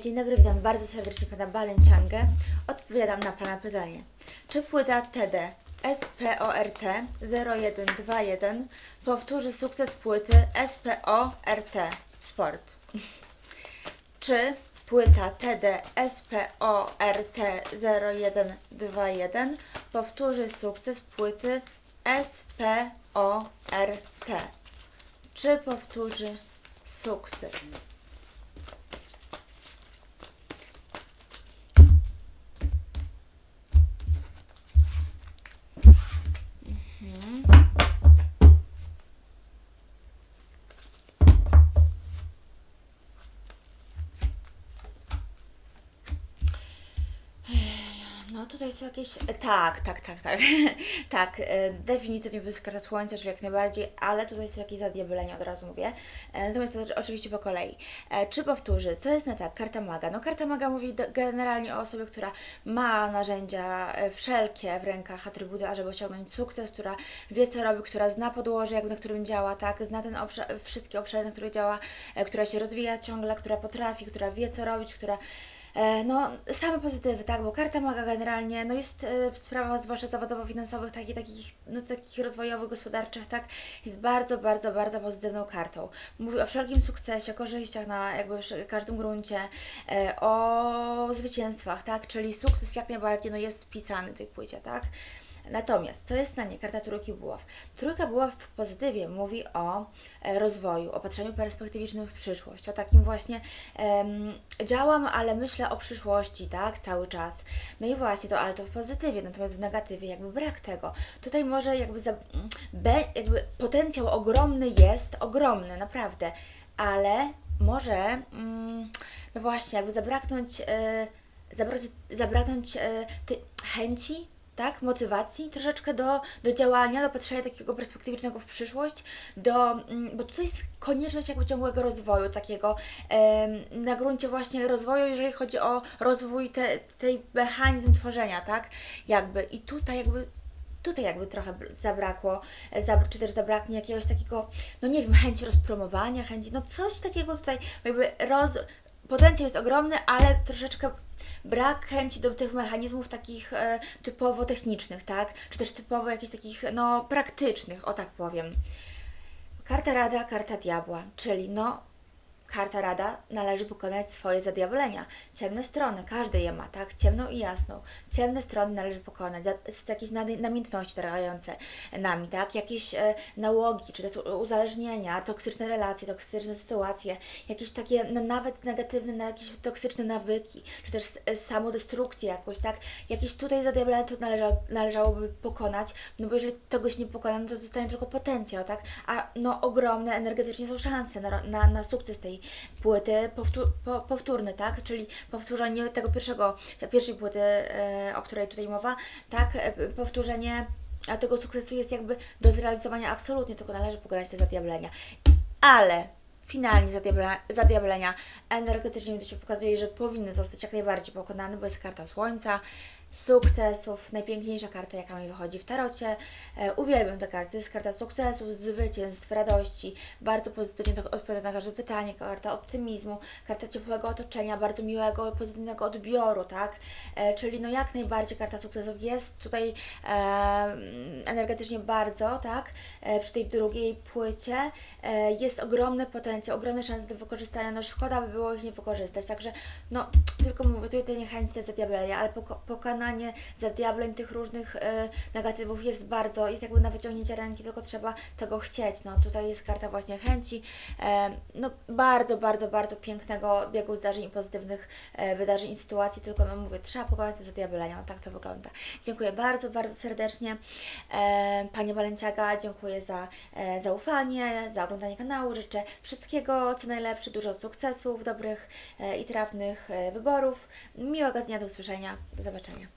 Dzień dobry, witam bardzo serdecznie pana Balenciangę. Odpowiadam na pana pytanie. Czy płyta TD SPORT 0121 powtórzy sukces płyty SPORT Sport? Czy płyta TD SPORT 0121 powtórzy sukces płyty SPORT? Czy powtórzy sukces? No tutaj są jakieś. e, Tak, tak, tak, tak. tak, e, definitywnie karta słońca, czyli jak najbardziej, ale tutaj są jakieś zadiabelenia, od razu mówię. E, Natomiast to oczywiście po kolei. E, Czy powtórzy? Co jest na tak? Karta maga. No karta maga mówi do, generalnie o osobie, która ma narzędzia e, wszelkie w rękach, atrybuty, ażeby osiągnąć sukces, która wie co robi, która zna podłoże, jakby na którym działa, tak? Zna ten obszar, wszystkie obszary, na których działa, która się rozwija ciągle, która potrafi, która wie co robić, która No, same pozytywy, tak, bo karta maga generalnie no jest e, w sprawach zwłaszcza zawodowo-finansowych, tak, takich, no, takich rozwojowych, gospodarczych, tak, jest bardzo, bardzo, bardzo pozytywną kartą. Mówi o wszelkim sukcesie, korzyściach na jakby każdym gruncie, e, o zwycięstwach, tak, czyli sukces jak najbardziej no, jest wpisany w tej płycie, tak. Natomiast, co jest na niej? Karta trójki buław. Trójka buław w pozytywie mówi o e, rozwoju, o patrzeniu perspektywicznym w przyszłość, o takim właśnie działam, ale myślę o przyszłości, tak, cały czas. No i właśnie to, ale to w pozytywie, natomiast w negatywie jakby brak tego. Tutaj może jakby, za, be, jakby potencjał ogromny jest, ogromny, naprawdę, ale może, mm, no właśnie, jakby zabraknąć, e, zabrać, zabraknąć e, tej chęci, tak, motywacji troszeczkę do, do działania, do patrzenia takiego perspektywicznego w przyszłość, do, mm, bo tutaj jest konieczność jakby ciągłego rozwoju takiego na gruncie właśnie rozwoju, jeżeli chodzi o rozwój te, tej mechanizm tworzenia, tak, jakby. I tutaj jakby tutaj jakby trochę br- zabrakło, e, czy też zabraknie jakiegoś takiego, no nie wiem, chęci rozpromowania, chęci, no coś takiego tutaj jakby roz... Potencjał jest ogromny, ale troszeczkę brak chęci do tych mechanizmów takich e, typowo technicznych, tak? Czy też typowo jakichś takich, no, praktycznych, o tak powiem. Karta Rada, karta Diabła, czyli no, karta Rada należy pokonać swoje zadiablenia. Ciemne strony, każdy je ma, tak? Ciemną i jasną. Ciemne strony należy pokonać. jakieś namiętności targające nami, tak? Jakieś e, nałogi, czy też uzależnienia, toksyczne relacje, toksyczne sytuacje, jakieś takie no, nawet negatywne, na jakieś toksyczne nawyki, czy też s- samodestrukcję jakąś, tak? Jakieś tutaj zadiablenia to należa, należałoby pokonać, no bo jeżeli tegoś nie pokona, no to zostanie tylko potencjał, tak? A no ogromne energetycznie są szanse na, na, na sukces tej płyty, powtór, po, tak? Czyli powtórzenie tego pierwszego, pierwszej płyty, e, o której tutaj mowa, tak? E, powtórzenie a tego sukcesu jest jakby do zrealizowania absolutnie, tylko należy pokonać te zadiablenia. Ale finalnie zadiablenia, zadiablenia energetycznie mi to się pokazuje, że powinny zostać jak najbardziej pokonane, bo jest karta słońca, sukcesów, najpiękniejsza karta, jaka mi wychodzi w tarocie. E, uwielbiam tę kartę, to jest karta sukcesów, zwycięstw, radości, bardzo pozytywnie to odpowiada na każde pytanie, karta optymizmu, karta ciepłego otoczenia, bardzo miłego, pozytywnego odbioru, tak? E, czyli no jak najbardziej karta sukcesów jest tutaj e, energetycznie bardzo, tak? E, przy tej drugiej płycie e, jest ogromny potencjał, ogromne szanse do wykorzystania, no szkoda by było ich nie wykorzystać, także no tylko mówię, tutaj te niechęci, te zadiablenia, ale poko- pokonanie zadiableń tych różnych e, negatywów jest bardzo, jest jakby na wyciągnięcie ręki, tylko trzeba tego chcieć, no tutaj jest karta właśnie chęci, e, no bardzo, bardzo, bardzo pięknego biegu zdarzeń i pozytywnych e, wydarzeń i sytuacji, tylko no mówię, trzeba pokonać te zadiablenia, no tak to wygląda. Dziękuję bardzo, bardzo serdecznie. E, Panie Balenciaga, dziękuję za zaufanie, za oglądanie kanału, życzę wszystkiego co najlepsze, dużo sukcesów, dobrych i trafnych wyborów, miłego dnia, do usłyszenia, do zobaczenia.